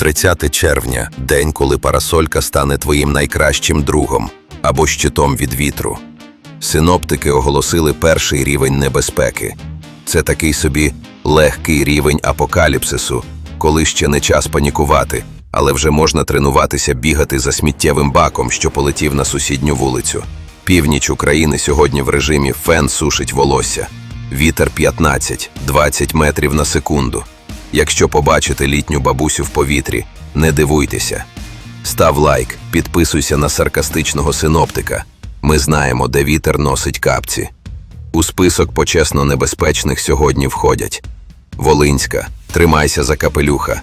30 червня день, коли парасолька стане твоїм найкращим другом або щитом від вітру. Синоптики оголосили перший рівень небезпеки. Це такий собі легкий рівень апокаліпсису, коли ще не час панікувати, але вже можна тренуватися бігати за сміттєвим баком, що полетів на сусідню вулицю. Північ України сьогодні в режимі фен сушить волосся. Вітер 15-20 метрів на секунду. Якщо побачите літню бабусю в повітрі, не дивуйтеся. Став лайк, підписуйся на саркастичного синоптика. Ми знаємо, де вітер носить капці. У список почесно небезпечних сьогодні входять Волинська, тримайся за капелюха,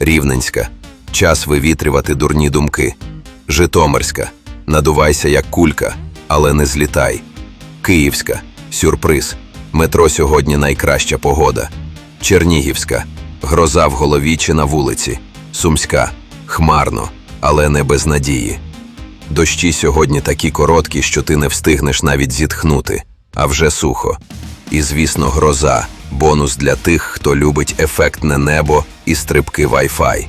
Рівненська, час вивітрювати дурні думки, Житомирська, надувайся як кулька, але не злітай. Київська, сюрприз. Метро сьогодні найкраща погода. Чернігівська, гроза в голові чи на вулиці. Сумська, хмарно, але не без надії. Дощі сьогодні такі короткі, що ти не встигнеш навіть зітхнути, а вже сухо. І, звісно, гроза бонус для тих, хто любить ефектне небо і стрибки Wi-Fi.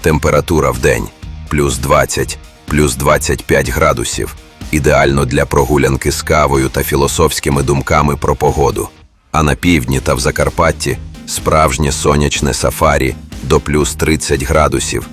Температура в день плюс 20, плюс 25 градусів. Ідеально для прогулянки з кавою та філософськими думками про погоду. А на півдні та в Закарпатті справжнє сонячне сафарі до плюс 30 градусів